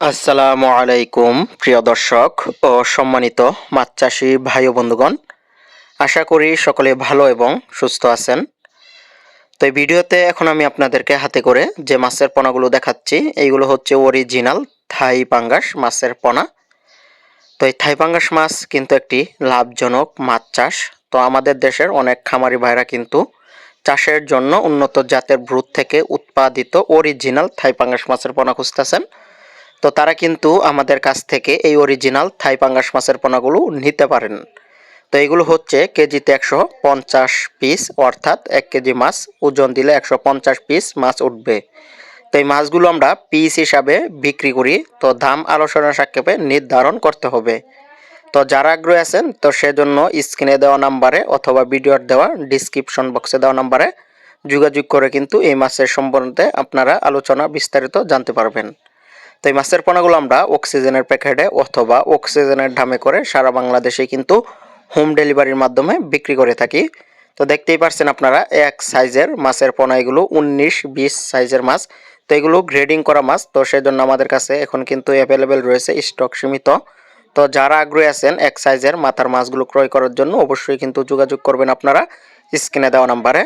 আসসালামু আলাইকুম, প্রিয় দর্শক ও সম্মানিত মাছ চাষি ভাই ও বন্ধুগণ। আশা করি সকলে ভালো এবং সুস্থ আছেন। তো এই ভিডিওতে এখন আমি আপনাদেরকে হাতে করে যে মাছের পোনাগুলো দেখাচ্ছি, এইগুলো হচ্ছে অরিজিনাল থাই পাঙ্গাস মাছের পোনা। তো এই থাই পাঙ্গাস মাছ কিন্তু একটি লাভজনক মাছ চাষ। তো আমাদের দেশের অনেক খামারি ভাইরা কিন্তু চাষের জন্য উন্নত জাতের ব্রুদ থেকে উৎপাদিত অরিজিনাল থাই পাঙ্গাস মাছের পোনা খুঁজতেছেন। তো তারা কিন্তু আমাদের কাছ থেকে এই অরিজিনাল থাই পাঙ্গাস মাছের পোনাগুলো নিতে পারেন। তো এগুলো হচ্ছে কেজিতে একশো পঞ্চাশ পিস অর্থাৎ এক কেজি মাছ, ওজন দিলে একশো পঞ্চাশ পিস মাছ উঠবে। তো এই মাছগুলো আমরা পিস হিসাবে বিক্রি করি, তো দাম আলোচনা সাক্ষেপে নির্ধারণ করতে হবে। তো যারা আগ্রহী আছেন, তো সেজন্য স্ক্রিনে দেওয়া নাম্বারে অথবা ভিডিওর দেওয়া ডিসক্রিপশন বক্সে দেওয়া নাম্বারে যোগাযোগ করে কিন্তু এই মাছের সম্বন্ধে আপনারা আলোচনা বিস্তারিত জানতে পারবেন। তো এই মাছের পোনাগুলো আমরা অক্সিজেনের প্যাকেটে অথবা অক্সিজেনের ঢামে করে সারা বাংলাদেশে কিন্তু হোম ডেলিভারির মাধ্যমে বিক্রি করে থাকি। তো দেখতেই পারছেন আপনারা, এক সাইজের মাছের পোনা এগুলো উনিশ, বিশ সাইজের মাছ। তো এগুলো গ্রেডিং করা মাছ, তো সেই জন্য আমাদের কাছে এখন কিন্তু অ্যাভেলেবেল রয়েছে স্টক সীমিত। তো যারা আগ্রহী আছেন এক সাইজের মাথার মাছগুলো ক্রয় করার জন্য, অবশ্যই কিন্তু যোগাযোগ করবেন আপনারা স্ক্রিনে দেওয়া নাম্বারে।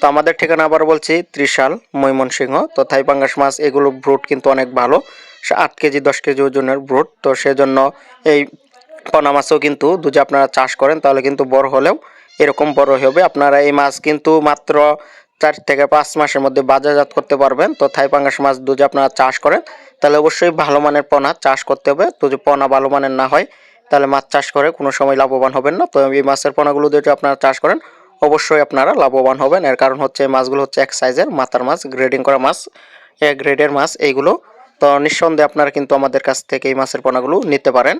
তো আমাদের ঠিকানা আবার বলছি, ত্রিশাল ময়মনসিংহ। তো থাই পাঙ্গাস মাছ, এগুলো ব্রুট কিন্তু অনেক ভালো। আট কেজি, দশ কেজি ওজনের ব্রুট তো সেজন্য এই পোনা মাছও কিন্তু যদি আপনারা চাষ করেন, তাহলে কিন্তু বড় হলেও এরকম বড় হবে। আপনারা এই মাছ কিন্তু মাত্র চার থেকে পাঁচ মাসের মধ্যে বাজারজাত করতে পারবেন। তো থাই পাঙ্গাস মাছ যদি আপনারা চাষ করেন, তাহলে অবশ্যই ভালো মানের পোনা চাষ করতে হবে। তো যদি পোনা ভালো মানের না হয়, তাহলে মাছ চাষ করে কোনো সময় লাভবান হবেন না। তো এই মাছের পোনাগুলো যদি আপনারা চাষ করেন, অবশ্যই আপনারা লাভবান হবেন। এর কারণ হচ্ছে এই মাছগুলো হচ্ছে এক সাইজের মাথার মাছ গ্রেডিং করা মাছ। এ গ্রেডের মাছ, এইগুলো তো নিঃসন্দেহে আপনারা কিন্তু আমাদের কাছ থেকে এই মাছের পোনাগুলো নিতে পারেন।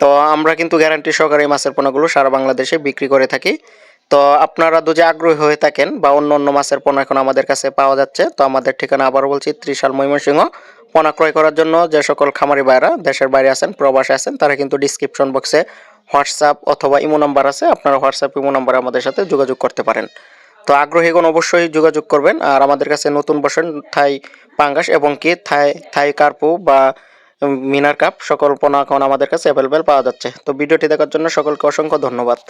তো আমরা কিন্তু গ্যারান্টি সহকারে এই মাছের পোনাগুলো সারা বাংলাদেশে বিক্রি করে থাকি। তো আপনারা যদি আগ্রহী হয়ে থাকেন বা অন্য অন্য মাছের পোনা এখন আমাদের কাছে পাওয়া যাচ্ছে, তো আমাদের ঠিকানা আবারও বলছি, ত্রিশাল ময়মনসিংহ। পোনা ক্রয় করার জন্য যে সকল খামারি ভাইরা দেশের বাইরে আছেন, প্রবাসে আছেন, তারা কিন্তু ডিসক্রিপশন বক্সে হোয়াটসঅ্যাপ অথবা ইমো নাম্বার আছে, আপনারা হোয়াটসঅ্যাপ, ইমো নাম্বারে আমাদের সাথে যোগাযোগ করতে পারেন। তো আগ্রহীগণ অবশ্যই যোগাযোগ করবেন। আর আমাদের কাছে নতুন বসেন থাই পাঙ্গাস এবং কি থাই থাই কার্পু বা মিনার কাপ, সকল পণ্য এখন আমাদের কাছে অ্যাভেলেবেল পাওয়া যাচ্ছে। তো ভিডিওটি দেখার জন্য সকলকে অসংখ্য ধন্যবাদ।